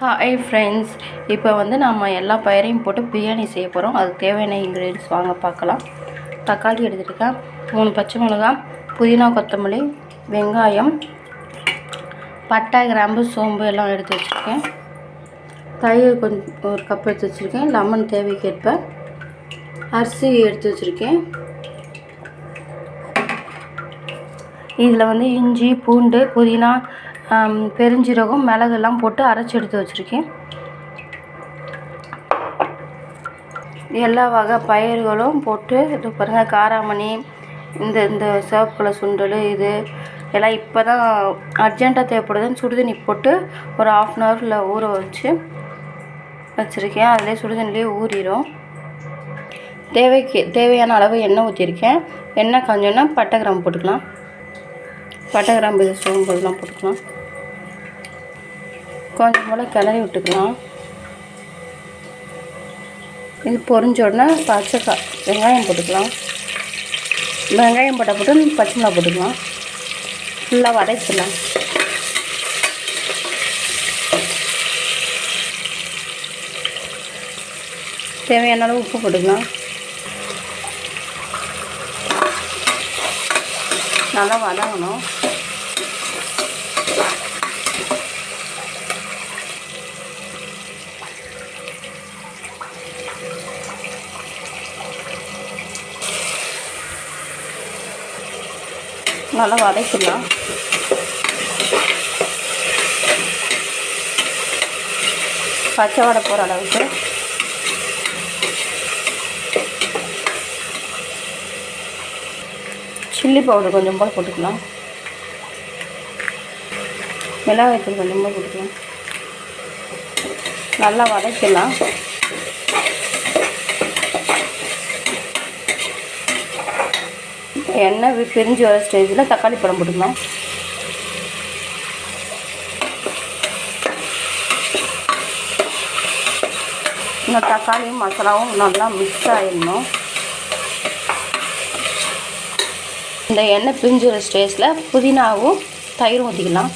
Hi friends இப்போ வந்து நம்ம எல்லா பயிரையும் போட்டு பிரியாணி செய்ய போகிறோம் அதுக்கு தேவையான இன்க்ரீடியன்ஸ் வாங்க பார்க்கலாம். தக்காளி எடுத்துருக்கேன் மூணு பச்சை மிளகா புதினா கொத்தமல்லி வெங்காயம் பட்டை கிராம்பு சோம்பு எல்லாம் எடுத்து வச்சுருக்கேன். தயிர் கொஞ்சம் ஒரு கப் எடுத்து வச்சுருக்கேன். லெமன் தேவைக்கேற்ப. அரிசி எடுத்து வச்சுருக்கேன். இதில் வந்து இஞ்சி பூண்டு புதினா பெருஞ்சீரகம் மிளகெல்லாம் போட்டு அரைச்சி எடுத்து வச்சுருக்கேன். எல்லா வகை பயிர்களும் போட்டு இது பாருங்கள் காராமணி இந்த இந்த சிவப்புல சுண்டல் இது எல்லாம் இப்போ தான் அர்ஜெண்ட்டாக தேவைப்படுதுன்னு சுடுதண்ணி போட்டு ஒரு ஆஃப் அன் ஹவரில் ஊற வச்சு வச்சுருக்கேன். அதிலே சுடுதண்ணிலே ஊறிடும் தேவைக்கு தேவையான அளவு எண்ணெய் ஊற்றிருக்கேன் எண்ணெய் காஞ்சோன்னா பட்டை கிராம்பு போட்டுக்கலாம். பட்டை கிராம்பு இது போட்டுக்கலாம். கொஞ்சம் போல் கிளறி விட்டுக்கலாம். இது பொறிஞ்ச உடனே பச்சைக்காய் வெங்காயம் போட்டுக்கலாம். வெங்காயம் போட்டால் போட்டு பச்சை மிளகா போட்டுக்கலாம். ஃபுல்லாக வதக்கிடலாம். தேவையான அளவு உப்பு போட்டுக்கலாம். நல்லா வதங்கணும். நல்லா வதக்கிடலாம். பச்சை வடை போகிற அளவுக்கு. சில்லி பவுடர் கொஞ்சம் போல் போட்டுக்கலாம். மிளகாய்த்தூள் கொஞ்சம் போல் போட்டுக்கலாம். நல்லா வதக்கிடலாம். எண்ணெய் பிரிஞ்சு வர ஸ்டேஜில் தக்காளி பழம் போட்டுக்கலாம் இந்த தக்காளியும் மசாலாவும் நல்லா மிக்ஸ் ஆகிடணும் இந்த எண்ணெய் பிரிஞ்சு வர ஸ்டேஜில் புதினாவும் தயிரும் ஊற்றிக்கலாம்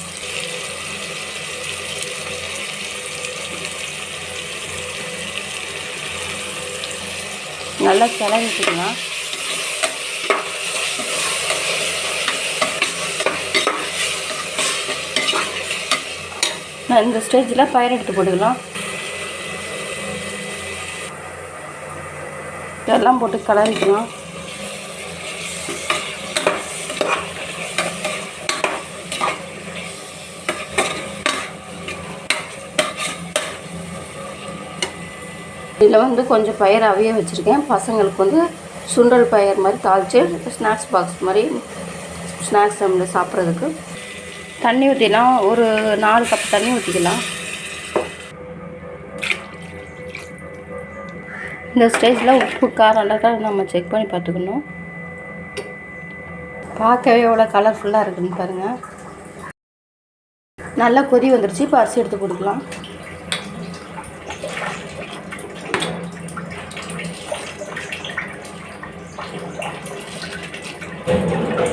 நல்லா கிளறி இந்த ஸ்டேஜில் பயிர் எடுத்து போட்டுக்கலாம். இதெல்லாம் போட்டு கலரிக்கலாம். இதில் வந்து கொஞ்சம் பயிர் அவைய வச்சுருக்கேன். பசங்களுக்கு வந்து சுண்டல் பயிர் மாதிரி தாளித்து ஸ்நாக்ஸ் பாக்ஸ் மாதிரி ஸ்நாக்ஸ் நம்மளை சாப்பிட்றதுக்கு. தண்ணி ஊற்றிலாம் ஒரு நாலு கப் தண்ணி ஊற்றிக்கலாம் இந்த ஸ்டேஜில் உப்பு காரம் எல்லாம் நம்ம செக் பண்ணி பார்த்துக்கணும். பார்க்கவே எவ்வளோ கலர்ஃபுல்லாக இருக்குன்னு பாருங்கள் நல்லா கொதி வந்துருச்சு. இப்போ அரிசி எடுத்து கொடுக்கலாம்.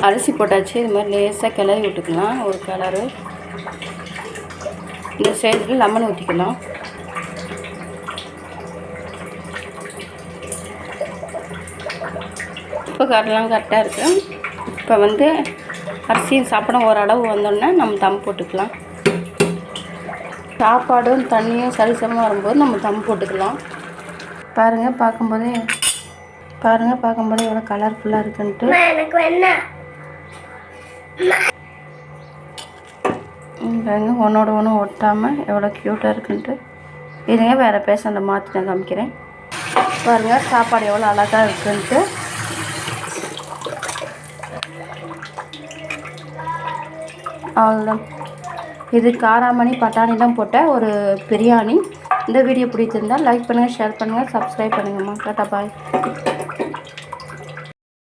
அரிசி போட்டாச்சு. இது மாதிரி லேசாக கிளறி விட்டுக்கலாம். ஒரு கலரு இந்த ஸ்டேஜில் லெமன் ஊற்றிக்கலாம் உப்பு காரெல்லாம் கரெக்டாக இருக்குது இப்போ வந்து அரிசியும் சாப்பிட ஓரளவு வந்தோடனே நம்ம தம் போட்டுக்கலாம். சாப்பாடும் தண்ணியும் சரிசமமாக வரும்போது நம்ம தம் போட்டுக்கலாம். பாருங்கள் பார்க்கும்போதே பாருங்கள் பார்க்கும்போதே எவ்வளோ கலர்ஃபுல்லாக இருக்குன்ட்டு. பாருங்க ஒன்றோட ஒன்று ஒட்டாமல் எவ்வளோ க்யூட்டாக இருக்குன்ட்டு. இருங்க வேறு பேஷண்ட்டை மாற்றி நான் காமிக்கிறேன். பாருங்கள் சாப்பாடு எவ்வளோ அழகாக இருக்குன்ட்டு. அவ்வளோதான் இது காராமணி பட்டாணிலாம் போட்ட ஒரு பிரியாணி. இந்த வீடியோ பிடிச்சிருந்தால் லைக் பண்ணுங்கள் ஷேர் பண்ணுங்கள் சப்ஸ்கிரைப் பண்ணுங்கம்மா. டாட்டா பாய்